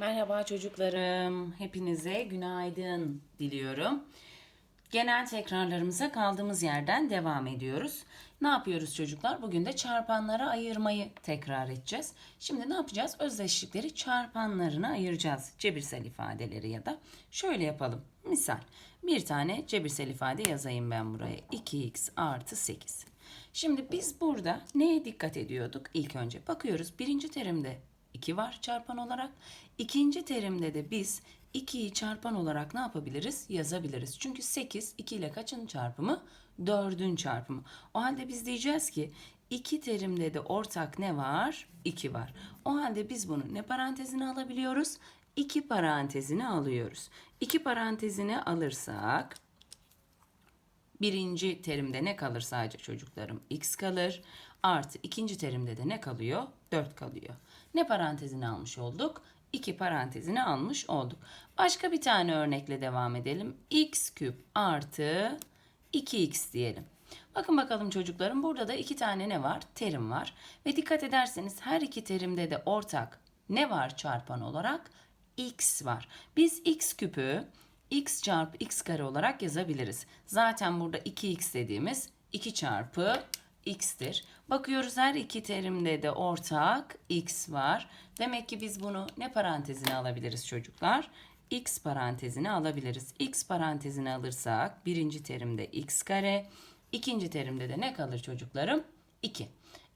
Merhaba çocuklarım. Hepinize günaydın diliyorum. Genel tekrarlarımıza kaldığımız yerden devam ediyoruz. Ne yapıyoruz çocuklar? Bugün de çarpanlara ayırmayı tekrar edeceğiz. Şimdi ne yapacağız? Özdeşlikleri çarpanlarına ayıracağız. Cebirsel ifadeleri ya da şöyle yapalım. Misal bir tane cebirsel ifade yazayım ben buraya. 2x artı 8. Şimdi biz burada neye dikkat ediyorduk? İlk önce bakıyoruz. Birinci terimde 2 var çarpan olarak. İkinci terimde de biz 2'yi çarpan olarak ne yapabiliriz? Yazabiliriz. Çünkü 8 2 ile kaçın çarpımı? 4'ün çarpımı. O halde biz diyeceğiz ki iki terimde de ortak ne var? 2 var. O halde biz bunu ne parantezine alabiliyoruz? 2 parantezine alıyoruz. 2 parantezine alırsak birinci terimde ne kalır sadece çocuklarım? X kalır. Artı ikinci terimde de ne kalıyor? 4 kalıyor. Ne parantezini almış olduk? 2 parantezini almış olduk. Başka bir tane örnekle devam edelim. x küp artı 2x diyelim. Bakın bakalım çocuklarım burada da iki tane ne var? Terim var. Ve dikkat ederseniz her iki terimde de ortak ne var çarpan olarak? x var. Biz x küpü x çarpı x kare olarak yazabiliriz. Zaten burada 2x dediğimiz 2 çarpı x'tir. Bakıyoruz her iki terimde de ortak x var. Demek ki biz bunu ne parantezine alabiliriz çocuklar? x parantezine alabiliriz. x parantezine alırsak birinci terimde x kare, ikinci terimde de ne kalır çocuklarım? 2.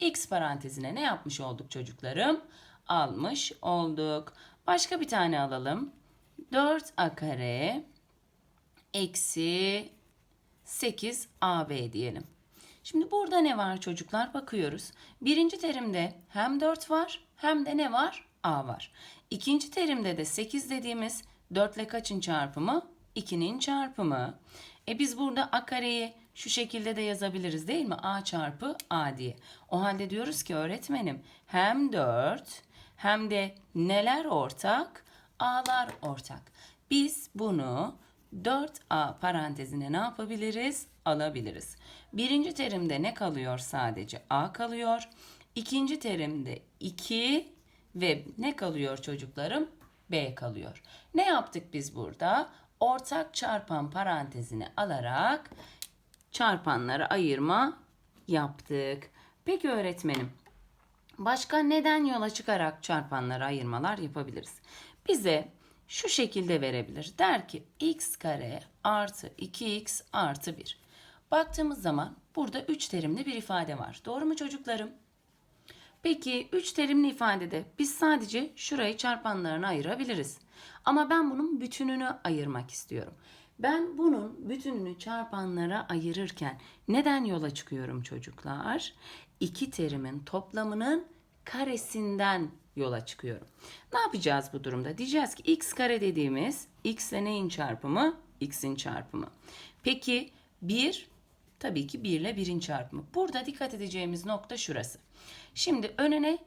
x parantezine ne yapmış olduk çocuklarım? Almış olduk. Başka bir tane alalım. 4a kare eksi 8ab diyelim. Şimdi burada ne var çocuklar? Bakıyoruz. Birinci terimde hem 4 var hem de ne var? a var. İkinci terimde de 8 dediğimiz 4 ile kaçın çarpımı? 2'nin çarpımı. E biz burada a kareyi şu şekilde de yazabiliriz değil mi? a çarpı a diye. O halde diyoruz ki öğretmenim hem 4 hem de neler ortak? a'lar ortak. Biz bunu 4a parantezine ne yapabiliriz? Alabiliriz. Birinci terimde ne kalıyor? Sadece a kalıyor. İkinci terimde 2 ve ne kalıyor çocuklarım? b kalıyor. Ne yaptık biz burada? Ortak çarpan parantezine alarak çarpanları ayırma yaptık. Peki öğretmenim, başka neden yola çıkarak çarpanları ayırmalar yapabiliriz? Bize şu şekilde verebilir. Der ki x kare artı 2x artı 1. Baktığımız zaman burada 3 terimli bir ifade var. Doğru mu çocuklarım? Peki 3 terimli ifadede biz sadece şurayı çarpanlarına ayırabiliriz. Ama ben bunun bütününü ayırmak istiyorum. Ben bunun bütününü çarpanlara ayırırken neden yola çıkıyorum çocuklar? İki terimin toplamının karesinden yola çıkıyorum. Ne yapacağız bu durumda? Diyeceğiz ki x kare dediğimiz x ile neyin çarpımı? x'in çarpımı. Peki 1 tabii ki 1 ile 1'in çarpımı. Burada dikkat edeceğimiz nokta şurası. Şimdi önüne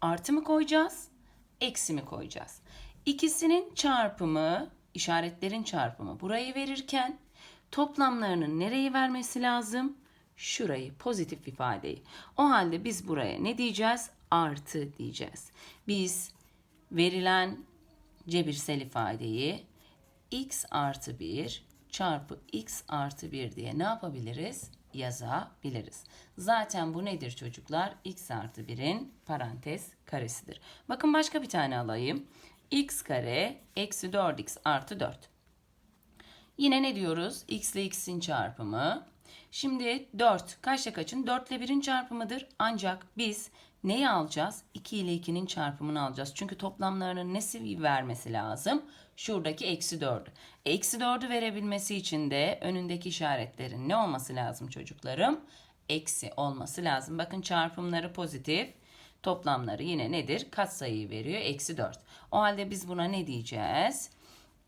artı mı koyacağız? Eksi mi koyacağız? İkisinin çarpımı, işaretlerin çarpımı burayı verirken toplamlarının nereyi vermesi lazım? Şurayı, pozitif ifadeyi. O halde biz buraya ne diyeceğiz? Artı diyeceğiz. Biz verilen cebirsel ifadeyi x artı 1 çarpı x artı 1 diye ne yapabiliriz? Yazabiliriz. Zaten bu nedir çocuklar? x artı 1'in parantez karesidir. Bakın başka bir tane alayım. x kare eksi 4x artı 4. Yine ne diyoruz? x ile x'in çarpımı. Şimdi 4 kaçla kaçın? 4 ile 1'in çarpımıdır. Ancak biz neyi alacağız? 2 ile 2'nin çarpımını alacağız. Çünkü toplamlarının nesi vermesi lazım? Şuradaki eksi 4'ü. Eksi 4'ü verebilmesi için de önündeki işaretlerin ne olması lazım çocuklarım? Eksi olması lazım. Bakın çarpımları pozitif. Toplamları yine nedir? Katsayıyı veriyor. Eksi 4. O halde biz buna ne diyeceğiz?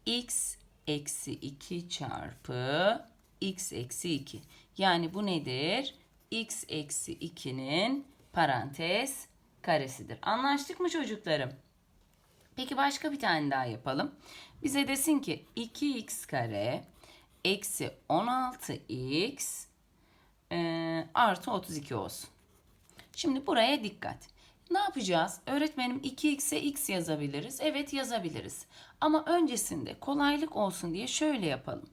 x eksi 2 çarpı x eksi 2. Yani bu nedir? x eksi 2'nin parantez karesidir. Anlaştık mı çocuklarım? Peki başka bir tane daha yapalım. Bize desin ki 2x kare eksi 16x e, artı 32 olsun. Şimdi buraya dikkat. Ne yapacağız? Öğretmenim 2x'e x yazabiliriz. Evet yazabiliriz. Ama öncesinde kolaylık olsun diye şöyle yapalım.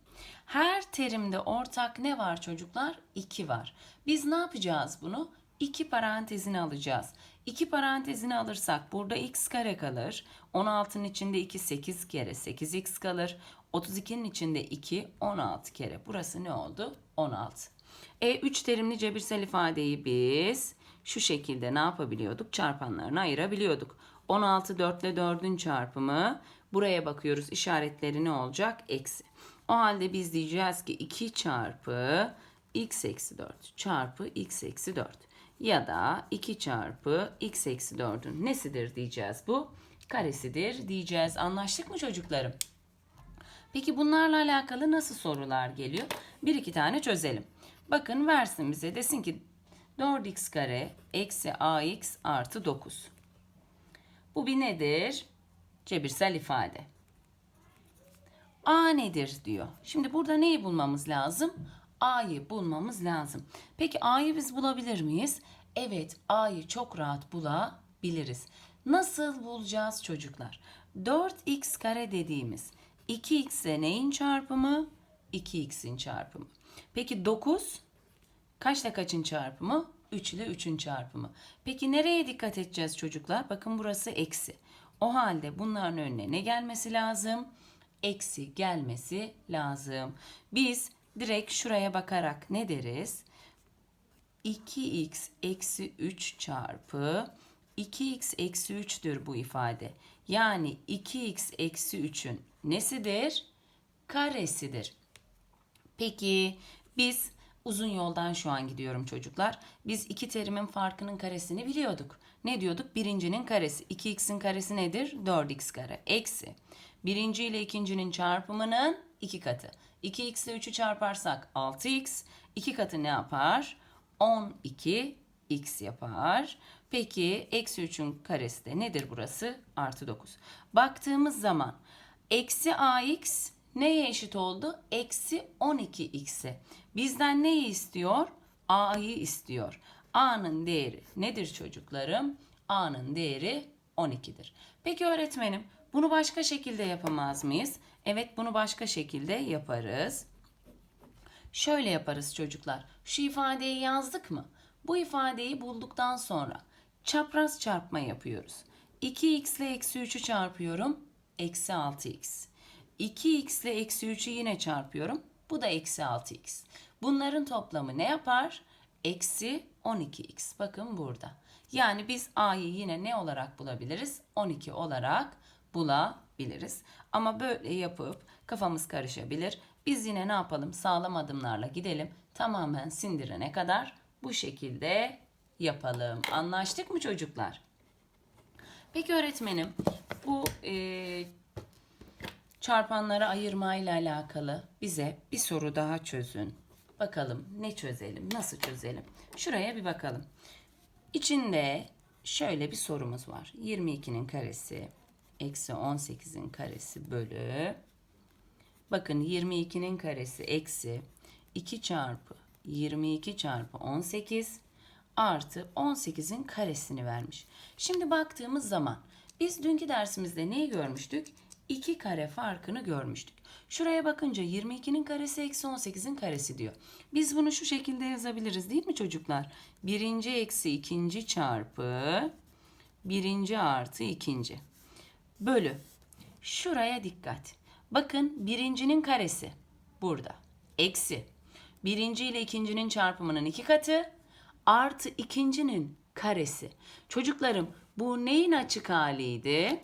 Her terimde ortak ne var çocuklar? 2 var. Biz ne yapacağız bunu? 2 parantezini alacağız. 2 parantezini alırsak burada x kare kalır. 16'nın içinde 2 8 kere 8x kalır. 32'nin içinde 2 16 kere. Burası ne oldu? 16. E 3 terimli cebirsel ifadeyi biz şu şekilde ne yapabiliyorduk? Çarpanlarına ayırabiliyorduk. 16 4 ile 4'ün çarpımı. Buraya bakıyoruz işaretleri ne olacak? Eksi. O halde biz diyeceğiz ki 2 çarpı x eksi 4 çarpı x eksi 4 ya da 2 çarpı x eksi 4'ün nesidir diyeceğiz bu? Karesidir diyeceğiz. Anlaştık mı çocuklarım? Peki bunlarla alakalı nasıl sorular geliyor? Bir iki tane çözelim. Bakın versin bize desin ki 4x kare eksi ax artı 9. Bu bir nedir? Cebirsel ifade. A nedir diyor. Şimdi burada neyi bulmamız lazım? A'yı bulmamız lazım. Peki A'yı biz bulabilir miyiz? Evet A'yı çok rahat bulabiliriz. Nasıl bulacağız çocuklar? 4x kare dediğimiz 2x'e neyin çarpımı? 2x'in çarpımı. Peki 9 kaçla kaçın çarpımı? 3 ile 3'ün çarpımı. Peki nereye dikkat edeceğiz çocuklar? Bakın burası eksi. O halde bunların önüne ne gelmesi lazım? Eksi gelmesi lazım. Biz direkt şuraya bakarak ne deriz? 2x eksi 3 çarpı 2x eksi 3'tür bu ifade. Yani 2x eksi 3'ün nesidir? Karesidir. Peki biz uzun yoldan şu an gidiyorum çocuklar. Biz iki terimin farkının karesini biliyorduk. Ne diyorduk? Birincinin karesi. 2x'in karesi nedir? 4x kare. Eksi. Birinci ile ikincinin çarpımının iki katı. 2x ile 3'ü çarparsak 6x. 2 katı ne yapar? 12x yapar. Peki eksi 3'ün karesi de nedir burası? Artı 9. Baktığımız zaman eksi ax neye eşit oldu? Eksi 12x'e. Bizden neyi istiyor? A'yı istiyor. A'nın değeri nedir çocuklarım? A'nın değeri 12'dir. Peki öğretmenim bunu başka şekilde yapamaz mıyız? Evet bunu başka şekilde yaparız. Şöyle yaparız çocuklar. Şu ifadeyi yazdık mı? Bu ifadeyi bulduktan sonra çapraz çarpma yapıyoruz. 2x ile eksi 3'ü çarpıyorum. Eksi 6x. 2x ile eksi 3'ü yine çarpıyorum. Bu da eksi 6x. Bunların toplamı ne yapar? Eksi 12x. Bakın burada. Yani biz a'yı yine ne olarak bulabiliriz? 12 olarak bulabiliriz. Ama böyle yapıp kafamız karışabilir. Biz yine ne yapalım? Sağlam adımlarla gidelim. Tamamen sindirene kadar bu şekilde yapalım. Anlaştık mı çocuklar? Peki öğretmenim bu e, çarpanları ayırmayla alakalı bize bir soru daha çözün. Bakalım ne çözelim, nasıl çözelim? Şuraya bir bakalım. İçinde şöyle bir sorumuz var. 22'nin karesi eksi 18'in karesi bölü. Bakın 22'nin karesi eksi 2 çarpı 22 çarpı 18 artı 18'in karesini vermiş. Şimdi baktığımız zaman biz dünkü dersimizde neyi görmüştük? 2 kare farkını görmüştük. Şuraya bakınca 22'nin karesi eksi 18'in karesi diyor. Biz bunu şu şekilde yazabiliriz değil mi çocuklar? Birinci eksi ikinci çarpı birinci artı ikinci. Bölü. Şuraya dikkat. Bakın birincinin karesi burada. Eksi. Birinci ile ikincinin çarpımının iki katı artı ikincinin karesi. Çocuklarım bu neyin açık haliydi?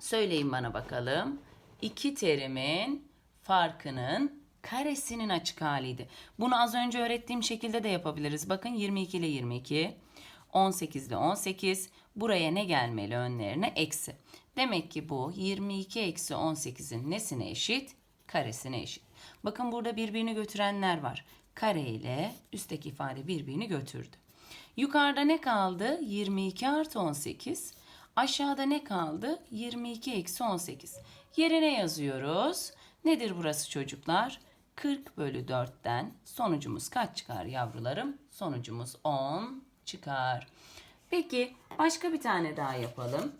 Söyleyin bana bakalım. İki terimin farkının karesinin açık haliydi. Bunu az önce öğrettiğim şekilde de yapabiliriz. Bakın 22 ile 22, 18 ile 18. Buraya ne gelmeli önlerine? Eksi. Demek ki bu 22 eksi 18'in nesine eşit? Karesine eşit. Bakın burada birbirini götürenler var. Kare ile üstteki ifade birbirini götürdü. Yukarıda ne kaldı? 22 artı 18. Aşağıda ne kaldı? 22 eksi 18. Yerine yazıyoruz. Nedir burası çocuklar? 40 bölü 4'ten sonucumuz kaç çıkar yavrularım? Sonucumuz 10 çıkar. Peki başka bir tane daha yapalım.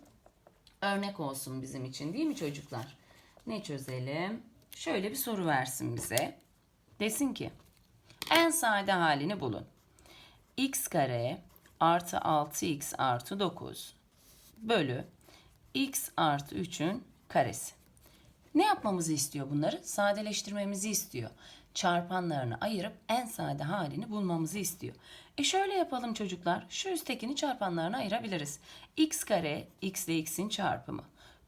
Örnek olsun bizim için değil mi çocuklar? Ne çözelim? Şöyle bir soru versin bize. Desin ki en sade halini bulun. x kare artı 6x artı 9 bölü x artı 3'ün karesi. Ne yapmamızı istiyor bunları? Sadeleştirmemizi istiyor. Çarpanlarını ayırıp en sade halini bulmamızı istiyor. E şöyle yapalım çocuklar. Şu üsttekini çarpanlarına ayırabiliriz. x kare x ile x'in çarpımı.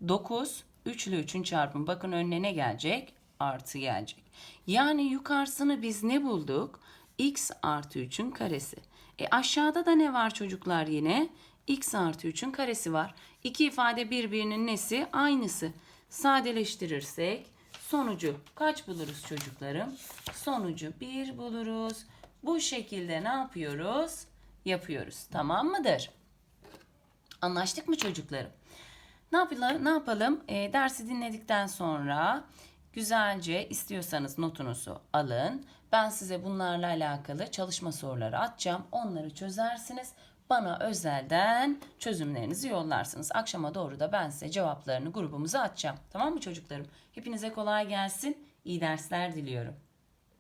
9 3 ile 3'ün çarpımı. Bakın önüne ne gelecek? Artı gelecek. Yani yukarısını biz ne bulduk? x artı 3'ün karesi. E aşağıda da ne var çocuklar yine? x artı 3'ün karesi var. İki ifade birbirinin nesi? Aynısı. Sadeleştirirsek sonucu kaç buluruz çocuklarım? Sonucu 1 buluruz. Bu şekilde ne yapıyoruz? Yapıyoruz. Tamam mıdır? Anlaştık mı çocuklarım? Ne yapalım? Ne yapalım? E, dersi dinledikten sonra güzelce istiyorsanız notunuzu alın. Ben size bunlarla alakalı çalışma soruları atacağım. Onları çözersiniz. Bana özelden çözümlerinizi yollarsınız. Akşama doğru da ben size cevaplarını grubumuza atacağım. Tamam mı çocuklarım? Hepinize kolay gelsin. İyi dersler diliyorum.